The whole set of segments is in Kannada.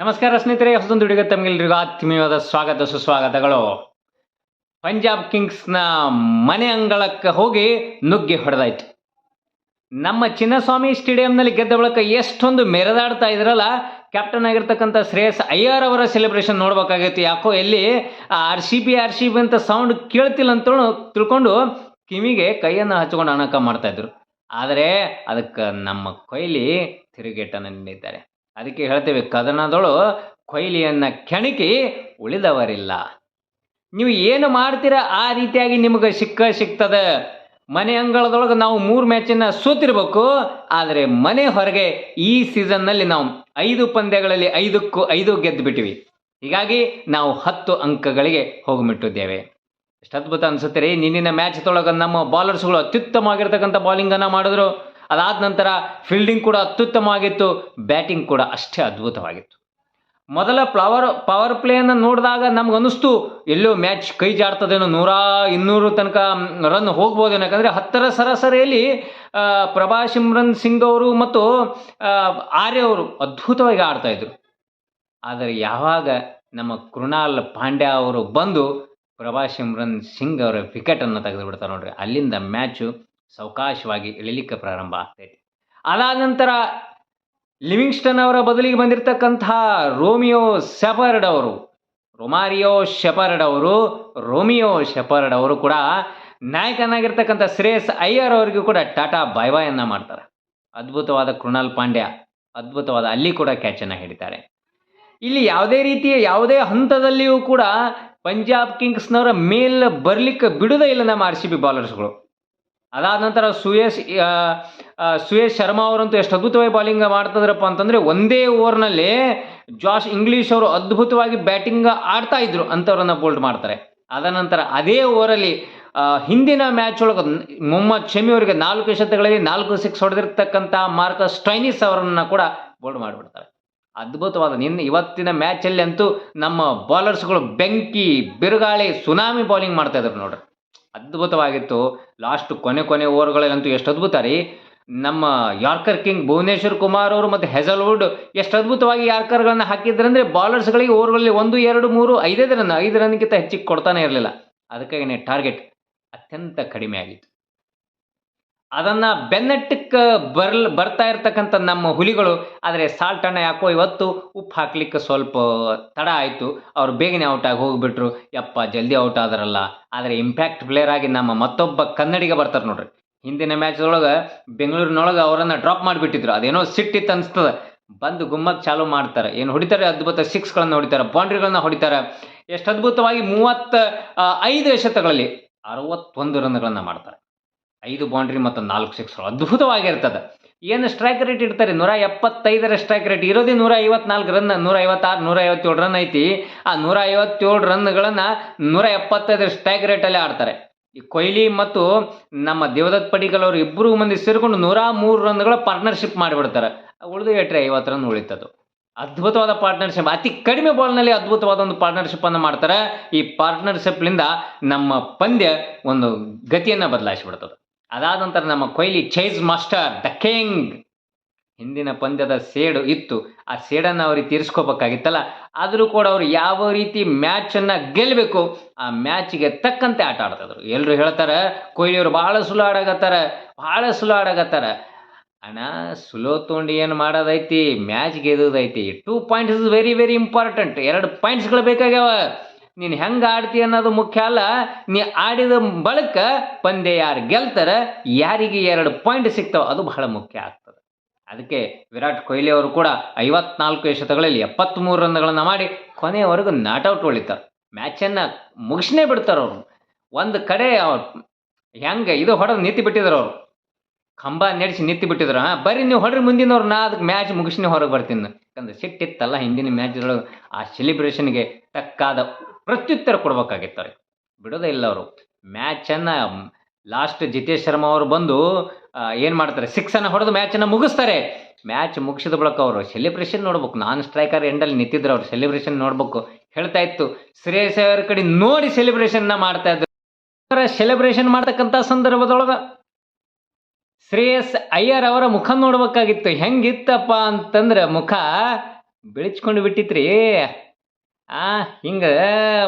ನಮಸ್ಕಾರ ಸ್ನೇಹಿತರೆ ಹೊಸದೊಂದು ಹುಡುಗ ತಮಗೆಲ್ಲರಿಗೂ ಆತ್ಮೀಯವಾದ ಸ್ವಾಗತ, ಸುಸ್ವಾಗತಗಳು. ಪಂಜಾಬ್ ಕಿಂಗ್ಸ್ನ ಮನೆ ಅಂಗಳಕ್ಕೆ ಹೋಗಿ ನುಗ್ಗಿ ಹೊಡೆದಾಯ್ತು. ನಮ್ಮ ಚಿನ್ನಸ್ವಾಮಿ ಸ್ಟೇಡಿಯಂನಲ್ಲಿ ಗೆದ್ದ ಬಳಿಕ ಎಷ್ಟೊಂದು ಮೆರೆದಾಡ್ತಾ ಇದ್ರಲ್ಲ ಕ್ಯಾಪ್ಟನ್ ಆಗಿರ್ತಕ್ಕಂಥ ಶ್ರೇಯಸ್ ಅಯ್ಯರ್ ಅವರ ಸೆಲೆಬ್ರೇಷನ್ ನೋಡ್ಬೇಕಾಗೈತಿ ಯಾಕೋ ಎಲ್ಲಿ R C B R C B ಅಂತ ಸೌಂಡ್ ಕೇಳ್ತಿಲ್ಲ ಅಂತ ತಿಳ್ಕೊಂಡು ಕಿವಿಗೆ ಕೈಯನ್ನು ಹಚ್ಕೊಂಡು ಅಣಕ ಮಾಡ್ತಾ ಇದ್ರು. ಆದರೆ ಅದಕ್ಕೆ ನಮ್ಮ ಕೊಯ್ಲಿ ತಿರುಗೇಟನ್ನು ನೀಡಿದ್ದಾರೆ ಅದಕ್ಕೆ ಹೇಳ್ತೇವೆ, ಕದನದಳು ಕೊಯ್ಲಿಯನ್ನು ಕೆಣಕಿ ಉಳಿದವರಿಲ್ಲ. ನೀವು ಏನು ಮಾಡ್ತೀರಾ, ಆ ರೀತಿಯಾಗಿ ನಿಮಗೆ ಸಿಕ್ಕ ಸಿಗ್ತದೆ. ಮನೆ ಅಂಗಳದೊಳಗೆ ನಾವು ಮೂರು ಮ್ಯಾಚನ್ನ ಸೋತಿರ್ಬೇಕು, ಆದರೆ ಮನೆ ಹೊರಗೆ ಈ ಸೀಸನ್ನಲ್ಲಿ ನಾವು ಐದು ಪಂದ್ಯಗಳಲ್ಲಿ ಐದಕ್ಕೂ ಐದು ಗೆದ್ದು ಬಿಟ್ಟಿವಿ ಹೀಗಾಗಿ ನಾವು ಹತ್ತು ಅಂಕಗಳಿಗೆ ಹೋಗಿಬಿಟ್ಟಿದ್ದೇವೆ. ಎಷ್ಟು ಅದ್ಭುತ ಅನ್ಸುತ್ತೆ ರೀ, ನಿನ್ನಿನ ಮ್ಯಾಚ್ ತೊಳಗ ನಮ್ಮ ಬಾಲರ್ಸ್ಗಳು ಅತ್ಯುತ್ತಮವಾಗಿರ್ತಕ್ಕಂಥ ಬಾಲಿಂಗನ್ನು ಮಾಡಿದ್ರು. ಅದಾದ ನಂತರ ಫೀಲ್ಡಿಂಗ್ ಕೂಡ ಅತ್ಯುತ್ತಮವಾಗಿತ್ತು ಬ್ಯಾಟಿಂಗ್ ಕೂಡ ಅಷ್ಟೇ ಅದ್ಭುತವಾಗಿತ್ತು. ಮೊದಲ ಪ್ಲವರ್ ಪವರ್ ಪ್ಲೇಯನ್ನು ನೋಡಿದಾಗ ನಮ್ಗೆ ಅನಿಸ್ತು ಎಲ್ಲೋ ಮ್ಯಾಚ್ ಕೈ ಜಾಡ್ತದೇನೋ ನೂರ ಇನ್ನೂರು ತನಕ ರನ್ ಹೋಗ್ಬೋದೇನೋ ಯಾಕಂದರೆ ಹತ್ತರ ಸರಾಸರಿಯಲ್ಲಿ ಪ್ರಭಾ ಸಿಮ್ರನ್ ಸಿಂಗ್ ಅವರು ಮತ್ತು ಆರ್ಯ ಅವರು ಅದ್ಭುತವಾಗಿ ಆಡ್ತಾಯಿದ್ರು ಆದರೆ ಯಾವಾಗ ನಮ್ಮ ಕೃಣಾಲ್ ಪಾಂಡ್ಯ ಅವರು ಬಂದು ಪ್ರಭಾ ಸಿಮ್ರನ್ ಸಿಂಗ್ ಅವರ ವಿಕೆಟನ್ನು ತೆಗೆದು ಬಿಡ್ತಾರೆ ನೋಡ್ರಿ, ಅಲ್ಲಿಂದ ಮ್ಯಾಚು ಸಾವಕಾಶವಾಗಿ ಇಳಿಲಿಕ್ಕೆ ಪ್ರಾರಂಭ ಆಗ್ತೈತಿ. ಅದಾದ ನಂತರ ಲಿವಿಂಗ್ಸ್ಟನ್ ಅವರ ಬದಲಿಗೆ ಬಂದಿರತಕ್ಕಂತಹ ರೋಮಿಯೋ ಶೆಪರ್ಡ್ ಅವರು, ರೊಮಾರಿಯೋ ಶೆಪರ್ಡ್ ಅವರು, ರೋಮಿಯೋ ಶೆಪರ್ಡ್ ಅವರು ಕೂಡ ನಾಯಕನಾಗಿರ್ತಕ್ಕಂಥ ಶ್ರೇಯಸ್ ಅಯ್ಯರ್ ಅವರಿಗೂ ಕೂಡ ಟಾಟಾ ಬಾಯ್ ಬಾಯ್ ಅನ್ನ ಮಾಡ್ತಾರೆ. ಅದ್ಭುತವಾದ ಕೃಣಾಲ್ ಪಾಂಡ್ಯ, ಅದ್ಭುತವಾದ ಅಲ್ಲಿ ಕೂಡ ಕ್ಯಾಚನ್ನು ಹಿಡಿತಾರೆ. ಇಲ್ಲಿ ಯಾವುದೇ ರೀತಿಯ ಯಾವುದೇ ಹಂತದಲ್ಲಿಯೂ ಕೂಡ ಪಂಜಾಬ್ ಕಿಂಗ್ಸ್ನವರ ಮೇಲ್ ಬರ್ಲಿಕ್ಕೆ ಬಿಡುದೇ ಇಲ್ಲ ನಮ್ಮ ಆರ್ ಸಿ ಬಿ ಬಾಲರ್ಸ್ಗಳು ಅದಾದ ನಂತರ ಸುಯೇಶ್ ಸುಯೇಶ್ ಶರ್ಮಾ ಅವರಂತೂ ಎಷ್ಟು ಅದ್ಭುತವಾಗಿ ಬಾಲಿಂಗ್ ಮಾಡ್ತಿದ್ರಪ್ಪ ಅಂತಂದ್ರೆ ಒಂದೇ ಓವರ್ನಲ್ಲಿ ಜಾಶ್ ಇಂಗ್ಲೀಷ್ ಅವರು ಅದ್ಭುತವಾಗಿ ಬ್ಯಾಟಿಂಗ್ ಆಡ್ತಾ ಇದ್ರು ಅಂಥವ್ರನ್ನ ಬೋಲ್ಡ್ ಮಾಡ್ತಾರೆ. ಅದ ನಂತರ ಅದೇ ಓವರಲ್ಲಿ ಹಿಂದಿನ ಮ್ಯಾಚ್ ಒಳಗೆ ಮೊಹಮ್ಮದ್ ಶಮಿ ಅವರಿಗೆ ನಾಲ್ಕು ಶತಕಗಳಲ್ಲಿ ನಾಲ್ಕು ಸಿಕ್ಸ್ ಹೊಡೆದಿರ್ತಕ್ಕಂಥ ಮಾರ್ಕಸ್ ಸ್ಟೈನಿಸ್ ಅವರನ್ನು ಕೂಡ ಬೋಲ್ಡ್ ಮಾಡಿಬಿಡ್ತಾರೆ. ಅದ್ಭುತವಾದ ನಿನ್ನೆ ಇವತ್ತಿನ ಮ್ಯಾಚಲ್ಲಿ ಅಂತೂ ನಮ್ಮ ಬೌಲರ್ಸ್ಗಳು ಬೆಂಕಿ, ಬಿರುಗಾಳಿ ಸುನಾಮಿ ಬೌಲಿಂಗ್ ಮಾಡ್ತಾ ಇದ್ರು ನೋಡ್ರಿ. ಅದ್ಭುತವಾಗಿತ್ತು. ಲಾಸ್ಟ್ ಕೊನೆ ಕೊನೆ ಓವರ್ಗಳಲ್ಲಂತೂ ಎಷ್ಟು ಅದ್ಭುತ ರೀ. ನಮ್ಮ ಯಾರ್ಕರ್ ಕಿಂಗ್ ಭುವನೇಶ್ವರ್ ಕುಮಾರ್ ಅವರು ಮತ್ತು ಹೆಸಲ್ವುಡ್ ಎಷ್ಟು ಅದ್ಭುತವಾಗಿ ಯಾರ್ಕರ್ಗಳನ್ನು ಹಾಕಿದ್ರಂದ್ರೆ ಬಾಲರ್ಸ್ಗಳಿಗೆ ಓವರ್ಗಳಲ್ಲಿ ಒಂದು, ಎರಡು, ಮೂರು ಐದೈದು ರನ್, ಐದು ರನ್ಗಿಂತ ಹೆಚ್ಚಿಗೆ ಕೊಡ್ತಾನೆ ಇರಲಿಲ್ಲ. ಅದಕ್ಕಾಗಿನೇ ಟಾರ್ಗೆಟ್ ಅತ್ಯಂತ ಕಡಿಮೆ ಆಗಿತ್ತು. ಅದನ್ನ ಬೆನ್ನಟ್ಟಕ್ಕೆ ಬರ್ಲ್, ಬರ್ತಾ ಇರ್ತಕ್ಕಂಥ ನಮ್ಮ ಹುಲಿಗಳು, ಆದರೆ ಸಾಲ್ಟ್ ಅಣ್ಣ ಯಾಕೋ ಇವತ್ತು ಉಪ್ಪು ಹಾಕ್ಲಿಕ್ಕೆ ಸ್ವಲ್ಪ ತಡ ಆಯಿತು. ಅವ್ರು ಬೇಗನೆ ಔಟ್ ಆಗಿ ಹೋಗ್ಬಿಟ್ರು. ಯಪ್ಪ, ಜಲ್ದಿ ಔಟ್ ಆದ್ರಲ್ಲ. ಆದರೆ ಇಂಪ್ಯಾಕ್ಟ್ ಪ್ಲೇಯರ್ ಆಗಿ ನಮ್ಮ ಮತ್ತೊಬ್ಬ ಕನ್ನಡಿಗ ಬರ್ತಾರೆ ನೋಡ್ರಿ. ಹಿಂದಿನ ಮ್ಯಾಚ್ದೊಳಗೆ ಬೆಂಗಳೂರಿನೊಳಗೆ ಅವರನ್ನು ಡ್ರಾಪ್ ಮಾಡಿಬಿಟ್ಟಿದ್ರು. ಅದೇನೋ ಸಿಟ್ಟಿತ್ತು ಅನಿಸ್ತದೆ. ಬಂದು ಗುಮ್ಮಕ್ ಚಾಲು ಮಾಡ್ತಾರೆ. ಏನು ಹೊಡಿತಾರೆ? ಅದ್ಭುತ ಸಿಕ್ಸ್ಗಳನ್ನು ಹೊಡಿತಾರೆ. ಬೌಂಡ್ರಿಗಳನ್ನ ಹೊಡಿತಾರೆ. ಎಷ್ಟು ಅದ್ಭುತವಾಗಿ ಮೂವತ್ತ ಐದು ಎಸೆತಗಳಲ್ಲಿ ಅರವತ್ತೊಂದು ರನ್ಗಳನ್ನು ಮಾಡ್ತಾರೆ. ಐದು ಬೌಂಡ್ರಿ ಮತ್ತು ನಾಲ್ಕು ಸಿಕ್ಸ್ಗಳು ಅದ್ಭುತವಾಗಿರ್ತದೆ. ಏನು ಸ್ಟ್ರೈಕ್ ರೇಟ್ ಇಡ್ತಾರೆ? ನೂರ ಎಪ್ಪತ್ತೈದರ ಸ್ಟ್ರೈಕ್ ರೇಟ್ ಇರೋದೇ ನೂರ ಐವತ್ನಾಲ್ಕು ರನ್ ನೂರ ಐವತ್ತಾರು, ನೂರ ಐವತ್ತೇಳು ರನ್ ಐತಿ. ಆ ನೂರ ಐವತ್ತೇಳು ರನ್ಗಳನ್ನು ನೂರ ಎಪ್ಪತ್ತೈದರ ಸ್ಟ್ರೈಕ್ ರೇಟಲ್ಲೇ ಆಡ್ತಾರೆ. ಈ ಕೊಹ್ಲಿ ಮತ್ತು ನಮ್ಮ ದೇವದತ್ ಪಡಿಕಲ್ ಅವರು ಇಬ್ಬರು ಮಂದಿ ಸೇರಿಕೊಂಡು ನೂರ ಮೂರು ರನ್ಗಳ ಪಾರ್ಟ್ನರ್ಶಿಪ್ ಮಾಡಿಬಿಡ್ತಾರೆ. ಉಳಿದು ಎಟ್ರೆ ಐವತ್ತು ರನ್ ಉಳಿತದು. ಅದ್ಭುತವಾದ ಪಾರ್ಟ್ನರ್ಶಿಪ್ ಅತಿ ಕಡಿಮೆ ಬಾಲ್ನಲ್ಲಿ ಅದ್ಭುತವಾದ ಒಂದು ಪಾರ್ಟ್ನರ್ಶಿಪ್ ಅನ್ನು ಮಾಡ್ತಾರೆ. ಈ ಪಾರ್ಟ್ನರ್ಶಿಪ್ಲಿಂದ ನಮ್ಮ ಪಂದ್ಯ ಒಂದು ಗತಿಯನ್ನು ಬದಲಾಯಿಸಿಬಿಡ್ತದೆ. ಅದಾದ ನಂತರ ನಮ್ಮ Kohli chase master the king ಹಿಂದಿನ ಪಂದ್ಯದ ಸೇಡು ಇತ್ತು. ಆ ಸೇಡನ್ನು ಅವ್ರಿಗೆ ತೀರಿಸ್ಕೋಬೇಕಾಗಿತ್ತಲ್ಲ. ಆದರೂ ಕೂಡ ಅವರು ಯಾವ ರೀತಿ ಮ್ಯಾಚನ್ನು ಗೆಲ್ಲಬೇಕು, ಆ ಮ್ಯಾಚಿಗೆ ತಕ್ಕಂತೆ ಆಟ ಆಡ್ತಿದ್ರು. ಎಲ್ಲರೂ ಹೇಳ್ತಾರೆ, ಕೊಹ್ಲಿಯವರು ಭಾಳ ಸುಲು ಆಡಾಕತ್ತಾರ ಭಾಳ ಸುಲು ಆಡಾಕತ್ತಾರ ಅಣ್ಣ, ಸುಲೋ ತೊಗೊಂಡು ಏನು ಮಾಡೋದೈತಿ? Match ಗೆದ್ದೈತಿ two points is very very important ಎರಡು ಪಾಯಿಂಟ್ಸ್ಗಳು ಬೇಕಾಗ್ಯಾವ. ನೀನು ಹೆಂಗೆ ಆಡ್ತಿ ಅನ್ನೋದು ಮುಖ್ಯ ಅಲ್ಲ, ನೀ ಆಡಿದ ಬಳಿಕ ಪಂದ್ಯ ಯಾರು ಗೆಲ್ತಾರ, ಯಾರಿಗೆ ಎರಡು ಪಾಯಿಂಟ್ ಸಿಗ್ತಾವ ಅದು ಬಹಳ ಮುಖ್ಯ ಆಗ್ತದೆ. ಅದಕ್ಕೆ ವಿರಾಟ್ ಕೊಹ್ಲಿ ಅವರು ಕೂಡ ಐವತ್ನಾಲ್ಕು ಎಸೆತಗಳಲ್ಲಿ ಎಪ್ಪತ್ತ್ಮೂರು ರನ್ಗಳನ್ನು ಮಾಡಿ ಕೊನೆಯವರೆಗೂ ನಾಟ್ಔಟ್ ಉಳಿತಾರೆ. ಮ್ಯಾಚನ್ನು ಮುಗಿಸ್ನೇ ಬಿಡ್ತಾರೆ ಅವರು. ಒಂದು ಕಡೆ ಅವ್ರು ಹೆಂಗೆ ಇದು ಹೊಡೆದು ನಿಂತು ಬಿಟ್ಟಿದ್ರು ಅವರು. ಕಂಬ ನಡೆಸಿ ನಿಂತು ಬಿಟ್ಟಿದ್ರು. ಹಾಂ ಬರ್ರಿ ನೀವು ಹೊಡ್ರಿ ಮುಂದಿನವ್ರು, ನಾ ಅದಕ್ಕೆ ಮ್ಯಾಚ್ ಮುಗಿಸ್ನೇ ಹೊರಗೆ ಬರ್ತೀನಿ. ಯಾಕಂದ್ರೆ ಸಿಟ್ಟಿತ್ತಲ್ಲ ಹಿಂದಿನ ಮ್ಯಾಚ್ದೊಳಗೆ ಆ ಸೆಲಿಬ್ರೇಷನ್ಗೆ ತಕ್ಕಾದ ಪ್ರತ್ಯುತ್ತರ ಕೊಡ್ಬೇಕಾಗಿತ್ತು ಅವ್ರಿಗೆ ಬಿಡೋದೇ ಇಲ್ಲ ಅವರು ಮ್ಯಾಚನ್ನು ಲಾಸ್ಟ್ ಜಿತೇಶ್ ಶರ್ಮಾ ಅವರು ಬಂದು ಏನು ಮಾಡ್ತಾರೆ? ಸಿಕ್ಸನ್ನು ಹೊಡೆದು ಮ್ಯಾಚನ್ನು ಮುಗಿಸ್ತಾರೆ. ಮ್ಯಾಚ್ ಮುಗಿಸಿದ ಬಳಿಕ ಅವರು ಸೆಲೆಬ್ರೇಷನ್ ನೋಡ್ಬೇಕು. ನಾನ್ ಸ್ಟ್ರೈಕರ್ ಎಂಡಲ್ಲಿ ನಿಂತಿದ್ರು ಅವ್ರು ಸೆಲೆಬ್ರೇಷನ್ ನೋಡ್ಬೇಕು. ಹೇಳ್ತಾ ಇತ್ತು. ಶ್ರೇಯಸ್ ಅವರ ಕಡೆ ನೋಡಿ ಸೆಲೆಬ್ರೇಷನ್ನ ಮಾಡ್ತಾ ಇದ್ರು. ಸೆಲೆಬ್ರೇಷನ್ ಮಾಡ್ತಕ್ಕಂಥ ಸಂದರ್ಭದೊಳಗೆ ಶ್ರೇಯಸ್ ಅಯ್ಯರ್ ಅವರ ಮುಖ ನೋಡ್ಬೇಕಾಗಿತ್ತು. ಹೆಂಗಿತ್ತಪ್ಪ ಅಂತಂದ್ರೆ ಮುಖ ಬೆಳಿಚ್ಕೊಂಡು ಬಿಟ್ಟಿತ್ರಿ. ಆ, ಹಿಂಗ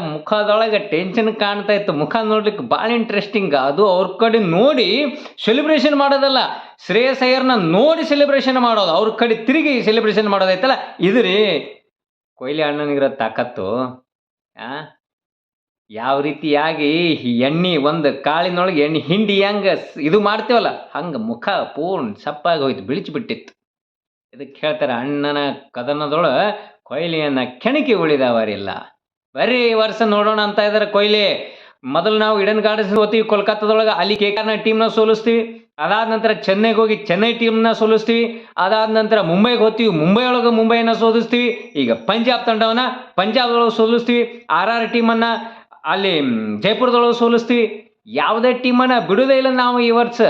ಮುಖದೊಳಗೆ ಟೆನ್ಷನ್ ಕಾಣ್ತಾ ಇತ್ತು ಮುಖ ನೋಡ್ಲಿಕ್ಕೆ ಭಾಳ ಇಂಟ್ರೆಸ್ಟಿಂಗ್ ಅದು ಅವ್ರ ಕಡೆ ನೋಡಿ ಸೆಲೆಬ್ರೇಷನ್ ಮಾಡೋದಲ್ಲ. ಶ್ರೇಯಸ್ ಅಯ್ಯರ್ನ ನೋಡಿ ಸೆಲೆಬ್ರೇಷನ್ ಮಾಡೋದು. ಅವ್ರ ಕಡೆ ತಿರುಗಿ ಸೆಲೆಬ್ರೇಷನ್ ಮಾಡೋದೈತಲ್ಲ. ಇದು ರೀ, ಕೊಯ್ಲಿ ಅಣ್ಣನಿಗಿರೋ ತಾಕತ್ತು, ಆ, ಯಾವ ರೀತಿಯಾಗಿ ಎಣ್ಣೆ ಒಂದು ಕಾಳಿನೊಳಗೆ ಎಣ್ಣೆ ಹಿಂಡಿ ಹೆಂಗೆ ಇದು ಮಾಡ್ತೇವಲ್ಲ, ಹಂಗೆ ಮುಖ ಪೂರ್ಣ ಸಪ್ಪಾಗಿ ಹೋಯ್ತು ಬಿಳಿಚಿಬಿಟ್ಟಿತ್ತು ಇದಕ್ಕೆ ಹೇಳ್ತಾರೆ ಅಣ್ಣನ ಕದನದೊಳ ಕೊಹ್ಲಿಯನ್ನ ಕೆಣಕಿ ಉಳಿದವರಿಲ್ಲ. ಬರೀ ಈ ವರ್ಷ ನೋಡೋಣ ಅಂತ ಇದ್ದಾರೆ ಕೊಹ್ಲಿ ಮೊದಲು ನಾವು ಇಡನ್ ಗಾರ್ಡನ್ಸ್ ಹೋಗ್ತೀವಿ, ಕೋಲ್ಕತ್ತಾದೊಳಗೆ ಅಲ್ಲಿ ಕೇಕಾರ್ನ ಟೀಮ್ನ ಸೋಲಿಸ್ತೀವಿ, ಅದಾದ ನಂತರ ಚೆನ್ನೈಗೆ ಹೋಗಿ ಚೆನ್ನೈ ಟೀಮ್ನ ಸೋಲಿಸ್ತೀವಿ, ಅದಾದ ನಂತರ ಮುಂಬೈಗೆ ಹೋಗ್ತೀವಿ ಮುಂಬೈ ಒಳಗೆ ಮುಂಬೈನ ಸೋಲಿಸ್ತೀವಿ, ಈಗ ಪಂಜಾಬ್ ತಂಡವನ್ನ ಪಂಜಾಬ್ದೊಳಗೆ ಸೋಲಿಸ್ತೀವಿ ಆರ್ ಆರ್ ಟೀಮನ್ನು ಅಲ್ಲಿ ಜೈಪುರದೊಳಗೆ ಸೋಲಿಸ್ತೀವಿ, ಯಾವುದೇ ಟೀಮನ್ನು ಬಿಡುವುದೇ ಇಲ್ಲ ನಾವು ಈ ವರ್ಷ.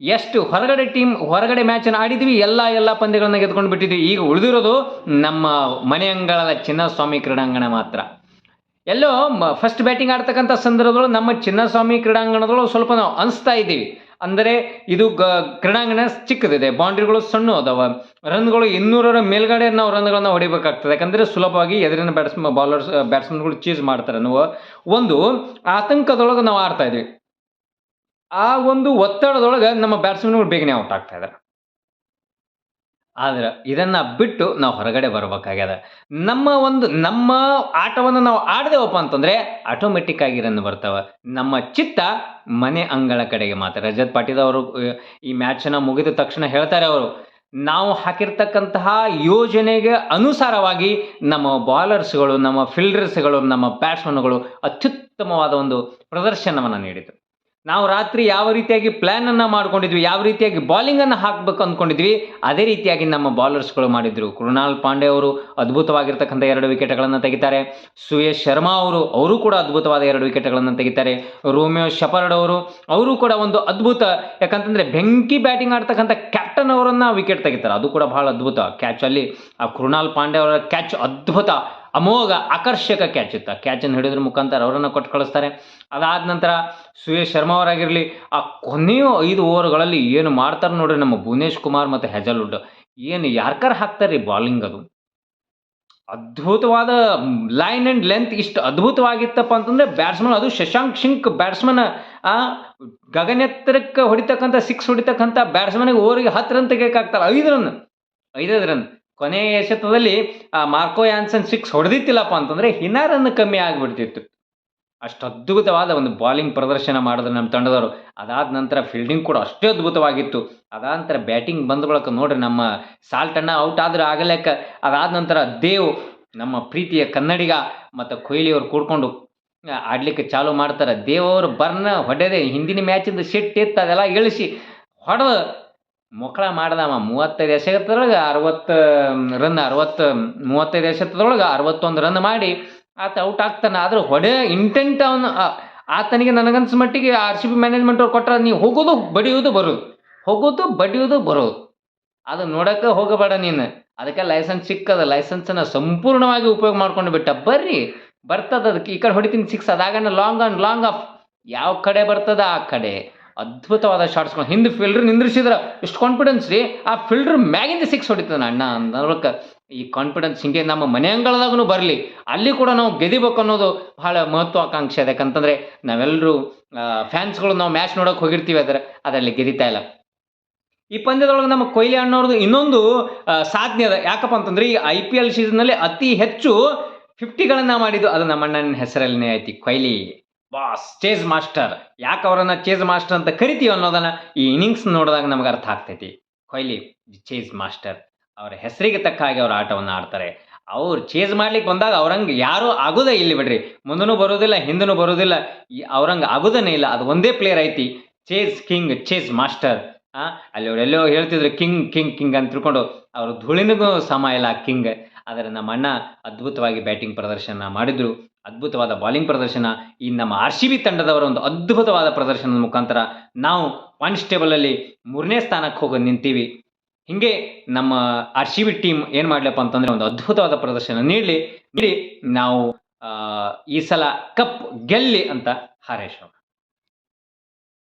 ಎಷ್ಟು ಹೊರಗಡೆ ಟೀಮ್ ಹೊರಗಡೆ ಮ್ಯಾಚನ್ನು ಆಡಿದ್ವಿ, ಎಲ್ಲ ಎಲ್ಲ ಪಂದ್ಯಗಳನ್ನ ಗೆದ್ಕೊಂಡು ಬಿಟ್ಟಿದ್ವಿ. ಈಗ ಉಳಿದಿರೋದು ನಮ್ಮ ಮನೆ ಅಂಗಳದ ಚಿನ್ನಸ್ವಾಮಿ ಕ್ರೀಡಾಂಗಣ ಮಾತ್ರ. ಎಲ್ಲೋ ಫಸ್ಟ್ ಬ್ಯಾಟಿಂಗ್ ಆಡ್ತಕ್ಕಂಥ ಸಂದರ್ಭದೊಳಗೆ ನಮ್ಮ ಚಿನ್ನಸ್ವಾಮಿ ಕ್ರೀಡಾಂಗಣದೊಳಗೆ ಸ್ವಲ್ಪ ನಾವು ಅನಿಸ್ತಾ ಇದ್ದೀವಿ. ಅಂದರೆ ಇದು ಗ, ಕ್ರೀಡಾಂಗಣ ಚಿಕ್ಕದಿದೆ. ಬೌಂಡ್ರಿಗಳು ಸಣ್ಣ ಅದಾವ. ರನ್ಗಳು ಇನ್ನೂರರ ಮೇಲ್ಗಡೆ ನಾವು ರನ್ಗಳನ್ನು ಹೊಡಿಬೇಕಾಗ್ತದೆ. ಯಾಕಂದರೆ ಸುಲಭವಾಗಿ ಎದುರಿನ ಬ್ಯಾಟ್ಸ್ ಬೌಲರ್ಸ್ ಬ್ಯಾಟ್ಸ್ಮನ್ಗಳು ಚೀಸ್ ಮಾಡ್ತಾರೆ. ನಾವು ಒಂದು ಆತಂಕದೊಳಗೆ ನಾವು ಆಡ್ತಾ ಆ ಒಂದು ಒತ್ತಡದೊಳಗೆ ನಮ್ಮ ಬ್ಯಾಟ್ಸ್ಮನ್ಗಳು ಬೇಗನೆ ಔಟ್ ಆಗ್ತಾ ಇದ್ದಾರೆ ಆದ್ರೆ ಇದನ್ನ ಬಿಟ್ಟು ನಾವು ಹೊರಗಡೆ ಬರ್ಬೇಕಾಗ್ಯದ. ನಮ್ಮ ಒಂದು, ನಮ್ಮ ಆಟವನ್ನು ನಾವು ಆಡದೇವಪ್ಪ ಅಂತಂದ್ರೆ ಆಟೋಮೆಟಿಕ್ ಆಗಿ ರನ್ ಬರ್ತಾವ. ನಮ್ಮ ಚಿತ್ತ ಮನೆ ಅಂಗಳ ಕಡೆಗೆ ಮಾತ್ರ. ರಜತ್ ಪಾಟೀಲ್ ಅವರು, ಈ ಮ್ಯಾಚನ್ನ ಮುಗಿದ ತಕ್ಷಣ ಹೇಳ್ತಾರೆ ಅವರು, ನಾವು ಹಾಕಿರ್ತಕ್ಕಂತಹ ಯೋಜನೆಗೆ ಅನುಸಾರವಾಗಿ ನಮ್ಮ ಬಾಲರ್ಸ್ಗಳು ನಮ್ಮ ಫೀಲ್ಡರ್ಸ್ಗಳು ನಮ್ಮ ಬ್ಯಾಟ್ಸ್ಮನ್ಗಳು ಅತ್ಯುತ್ತಮವಾದ ಒಂದು ಪ್ರದರ್ಶನವನ್ನು ನೀಡಿದರು. ನಾವು ರಾತ್ರಿ ಯಾವ ರೀತಿಯಾಗಿ ಪ್ಲಾನ್ ಅನ್ನ ಮಾಡ್ಕೊಂಡಿದ್ವಿ, ಯಾವ ರೀತಿಯಾಗಿ ಬಾಲಿಂಗನ್ನು ಹಾಕ್ಬೇಕು ಅಂದ್ಕೊಂಡಿದ್ವಿ ಅದೇ ರೀತಿಯಾಗಿ ನಮ್ಮ ಬಾಲರ್ಸ್ಗಳು ಮಾಡಿದ್ರು. ಕೃಣಾಲ್ ಪಾಂಡೆ ಅವರು ಅದ್ಭುತವಾಗಿರ್ತಕ್ಕಂಥ ಎರಡು ವಿಕೆಟ್ಗಳನ್ನು ತೆಗಿತಾರೆ. ಸುಯೇಶ್ ಶರ್ಮಾ ಅವರು ಅವರು ಕೂಡ ಅದ್ಭುತವಾದ ಎರಡು ವಿಕೆಟ್ಗಳನ್ನು ತೆಗಿತಾರೆ. ರೋಮಿಯೋ ಶಪರ್ಡ್ ಅವರು ಅವರು ಕೂಡ ಒಂದು ಅದ್ಭುತ, ಯಾಕಂತಂದ್ರೆ ಬೆಂಕಿ ಬ್ಯಾಟಿಂಗ್ ಆಡ್ತಕ್ಕಂಥ ಕ್ಯಾಪ್ಟನ್ ಅವರನ್ನು ವಿಕೆಟ್ ತೆಗಿತಾರೆ. ಅದು ಕೂಡ ಬಹಳ ಅದ್ಭುತ. ಕ್ಯಾಚ್ ಅಲ್ಲಿ ಆ ಕೃಣಾಲ್ ಪಾಂಡೆ ಅವರ ಕ್ಯಾಚ್ ಅದ್ಭುತ. ಅಮೋಘ ಆಕರ್ಷಕ ಕ್ಯಾಚ್ ಇತ್ತು. ಕ್ಯಾಚನ್ನು ಹಿಡಿದ್ರ ಮುಖಾಂತರ ಅವರನ್ನು ಕೊಟ್ಟು ಕಳಿಸ್ತಾರೆ. ಅದಾದ ನಂತರ ಸುಯೇಶ್ ಶರ್ಮಾ ಅವರಾಗಿರಲಿ, ಆ ಕೊನೆಯ ಐದು ಓವರ್ಗಳಲ್ಲಿ ಏನು ಮಾಡ್ತಾರೆ ನೋಡ್ರಿ ನಮ್ಮ ಭುವನೇಶ್ ಕುಮಾರ್ ಮತ್ತು ಹೆಜಲ್ವುಡ್ ಏನು ಯಾರ್ಕರ್ ಹಾಕ್ತಾರೆ ರೀ ಬಾಲಿಂಗ್ ಅದು? ಅದ್ಭುತವಾದ ಲೈನ್ ಆ್ಯಂಡ್ ಲೆಂತ್ ಇಷ್ಟು ಅದ್ಭುತವಾಗಿತ್ತಪ್ಪ ಅಂತಂದ್ರೆ ಬ್ಯಾಟ್ಸ್ಮನ್ ಅದು ಶಶಾಂಕ್ ಶಿಂಕ್ ಬ್ಯಾಟ್ಸ್ಮನ್ ಆ ಗಗನೆತ್ತರಕ್ಕೆ ಹೊಡಿತಕ್ಕಂಥ ಸಿಕ್ಸ್ ಹೊಡಿತಕ್ಕಂಥ ಬ್ಯಾಟ್ಸ್ಮನ್ಗೆ ಓವರಿಗೆ ಹತ್ತು ರನ್ ತೆಗಿಯಕ್ಕಾಗ್ತಾರೆ. ಐದು ರನ್ ಐದೈದು ರನ್ ಕೊನೆಯ ಎಸೆತದಲ್ಲಿ ಆ, ಮಾರ್ಕೋ ಯಾನ್ಸನ್ ಸಿಕ್ಸ್ ಹೊಡೆದಿತ್ತಿಲ್ಲಪ್ಪ ಅಂತಂದ್ರೆ ಹಿನಾರನ್ನು ರನ್ ಕಮ್ಮಿ ಆಗಿಬಿಡ್ತಿತ್ತು. ಅಷ್ಟು ಅದ್ಭುತವಾದ ಒಂದು ಬಾಲಿಂಗ್ ಪ್ರದರ್ಶನ ಮಾಡಿದ್ರು ನಮ್ಮ ತಂಡದವರು. ಅದಾದ ನಂತರ ಫೀಲ್ಡಿಂಗ್ ಕೂಡ ಅಷ್ಟೇ ಅದ್ಭುತವಾಗಿತ್ತು. ಅದಾದ ನಂತರ ಬ್ಯಾಟಿಂಗ್ ಬಂದ ಬಳಕ ನೋಡ್ರಿ ನಮ್ಮ ಸಾಲ್ಟನ್ನ ಔಟ್ ಆದ್ರೆ ಆಗಲೇಕ. ಅದಾದ ನಂತರ ದೇವ್, ನಮ್ಮ ಪ್ರೀತಿಯ ಕನ್ನಡಿಗ ಮತ್ತು ಕೊಹ್ಲಿ ಅವ್ರು ಕೂಡ್ಕೊಂಡು ಆಡ್ಲಿಕ್ಕೆ ಚಾಲು ಮಾಡ್ತಾರೆ. ದೇವ್ ಅವರು ಬರ್ನ ಹೊಡೆದೆ ಹಿಂದಿನ ಮ್ಯಾಚಿಂದ ಸಿಟ್ಟು ಅದೆಲ್ಲ ಇಳಿಸಿ ಹೊಡೆದು ಮೊಕ್ಕಳ ಮಾಡ್ದವ. ಮೂವತ್ತೈದು ಎಸೆತದೊಳಗೆ ಅರವತ್ತು ರನ್, ಅರವತ್ತು, ಮೂವತ್ತೈದು ಎಸೆತದೊಳಗೆ ಅರವತ್ತೊಂದು ರನ್ ಮಾಡಿ ಆತ ಔಟ್ ಆಗ್ತಾನೆ. ಆದ್ರೆ ಹೊಡೆ ಇಂಟೆಂಟ್ ಅವನು ಆತನಿಗೆ ನನಗನ್ಸ ಮಟ್ಟಿಗೆ ಆರ್ ಸಿ ಬಿ ಮ್ಯಾನೇಜ್ಮೆಂಟ್ ಅವ್ರು ಕೊಟ್ಟರೆ ನೀವು ಹೋಗೋದು, ಬಡಿಯೋದು, ಬರೋದು. ಹೋಗೋದು, ಬಡಿಯೋದು, ಬರೋದು. ಅದು ನೋಡಕ್ಕೆ ಹೋಗಬೇಡ ನೀನು. ಅದಕ್ಕೆ ಲೈಸೆನ್ಸ್ ಸಿಕ್ಕದ. ಲೈಸೆನ್ಸನ್ನು ಸಂಪೂರ್ಣವಾಗಿ ಉಪಯೋಗ ಮಾಡ್ಕೊಂಡು ಬಿಟ್ಟ. ಬರ್ರಿ, ಬರ್ತದ ಅದಕ್ಕೆ. ಈ ಕಡೆ ಹೊಡಿತೀನಿ, ಸಿಕ್ಸ್ ಅದಾಗನ ಲಾಂಗ್ ಆನ್ ಲಾಂಗ್ ಆಫ್ ಯಾವ ಕಡೆ ಬರ್ತದ ಆ ಕಡೆ? ಅದ್ಭುತವಾದ ಶಾರ್ಟ್ಸ್ಗಳು ಹಿಂದೆ ಫೀಲ್ಡರ್ ನಿಂದ್ರಿಸಿದ್ರೆ ಎಷ್ಟು ಕಾನ್ಫಿಡೆನ್ಸ್ ರೀ? ಆ ಫೀಲ್ಡರ್ ಮ್ಯಾಗಿಂದ ಸಿಕ್ಸ್ ಹೊಡಿತದ ಅಣ್ಣ ಅನ್ನೋದಕ್ಕೆ ಈ ಕಾನ್ಫಿಡೆನ್ಸ್ ಹಿಂಗೆ ನಮ್ಮ ಮನೆ ಅಂಗಳದಾಗೂ ಬರಲಿ. ಅಲ್ಲಿ ಕೂಡ ನಾವು ಗೆದಿಬೇಕು ಅನ್ನೋದು ಬಹಳ ಮಹತ್ವಾಕಾಂಕ್ಷೆ. ಇದೆ ಯಾಕಂತಂದರೆ ನಾವೆಲ್ಲರೂ ಫ್ಯಾನ್ಸ್ಗಳು ನಾವು ಮ್ಯಾಚ್ ನೋಡೋಕೆ ಹೋಗಿರ್ತೀವಿ ಅದರ ಅದರಲ್ಲಿ ಗೆದಿತಾ ಇಲ್ಲ. ಈ ಪಂದ್ಯದೊಳಗೆ ನಮ್ಮ ಕೊಹ್ಲಿ ಅಣ್ಣವ್ರದ್ದು ಇನ್ನೊಂದು ಸಾಧನೆ ಅದ. ಯಾಕಪ್ಪ ಅಂತಂದ್ರೆ ಈ ಐ ಪಿ ಎಲ್ ಸೀಸನ್ನಲ್ಲಿ ಅತಿ ಹೆಚ್ಚು ಫಿಫ್ಟಿಗಳನ್ನ ಮಾಡಿದ್ದು ಅದು ನಮ್ಮ ಅಣ್ಣನ ಹೆಸರಲ್ಲೇ ಐತಿ, ಕೊಹ್ಲಿ. ಬಾಸ್ ಚೇಸ್ ಮಾಸ್ಟರ್ ಯಾಕೆ ಅವರನ್ನ ಚೇಸ್ ಮಾಸ್ಟರ್ ಅಂತ ಕರಿತೀವಿ ಅನ್ನೋದನ್ನ ಈ ಇನ್ನಿಂಗ್ಸ್ ನೋಡಿದಾಗ ನಮ್ಗೆ ಅರ್ಥ ಆಗ್ತೈತಿ. ಕೊಹ್ಲಿ ಚೇಸ್ ಮಾಸ್ಟರ್ ಅವರ ಹೆಸರಿಗೆ ತಕ್ಕ ಹಾಗೆ ಅವ್ರ ಆಟವನ್ನು ಆಡ್ತಾರೆ. ಅವ್ರು ಚೇಸ್ ಮಾಡ್ಲಿಕ್ಕೆ ಬಂದಾಗ ಅವ್ರಂಗೆ ಯಾರೂ ಆಗೋದೇ ಇಲ್ಲಿ ಬಿಡ್ರಿ. ಮುಂದೂ ಬರೋದಿಲ್ಲ ಹಿಂದೂ ಬರೋದಿಲ್ಲ. ಅವ್ರಂಗೆ ಆಗುದನೇ ಇಲ್ಲ. ಅದು ಒಂದೇ ಪ್ಲೇಯರ್ ಐತಿ. ಚೇಸ್ ಕಿಂಗ್ ಚೇಸ್ ಮಾಸ್ಟರ್ ಆ, ಅಲ್ಲಿ ಅವರೆಲ್ಲೋ ಹೇಳ್ತಿದ್ರು ಕಿಂಗ್ ಕಿಂಗ್ ಕಿಂಗ್ ಅಂತ ತಿಳ್ಕೊಂಡು ಅವ್ರ ಧೂಳಿನಿಗೂ ಸಮ ಇಲ್ಲ ಕಿಂಗ್ ಆದರೆ ನಮ್ಮ ಅಣ್ಣ ಅದ್ಭುತವಾಗಿ ಬ್ಯಾಟಿಂಗ್ ಪ್ರದರ್ಶನ ಮಾಡಿದ್ರು. ಅದ್ಭುತವಾದ ಬಾಲಿಂಗ್ ಪ್ರದರ್ಶನ, ಈ ನಮ್ಮ ಆರ್ ಸಿ ಬಿ ತಂಡದವರ ಒಂದು ಅದ್ಭುತವಾದ ಪ್ರದರ್ಶನದ ಮುಖಾಂತರ ನಾವು ಪಾಯಿಂಟ್ಸ್ ಅಲ್ಲಿ ಮೂರನೇ ಸ್ಥಾನಕ್ಕೆ ಹೋಗಿ ನಿಂತೀವಿ. ಹಿಂಗೆ ನಮ್ಮ ಆರ್ ಸಿ ಬಿ ಟೀಮ್ ಏನು ಮಾಡ್ಲಪ್ಪ ಅಂತಂದ್ರೆ ಒಂದು ಅದ್ಭುತವಾದ ಪ್ರದರ್ಶನ ನೀಡಲಿ. ನೀಡಿ ನಾವು ಈ ಸಲ ಕಪ್ ಗೆಲ್ಲಿ ಅಂತ ಹಾರೈಸೋಣ.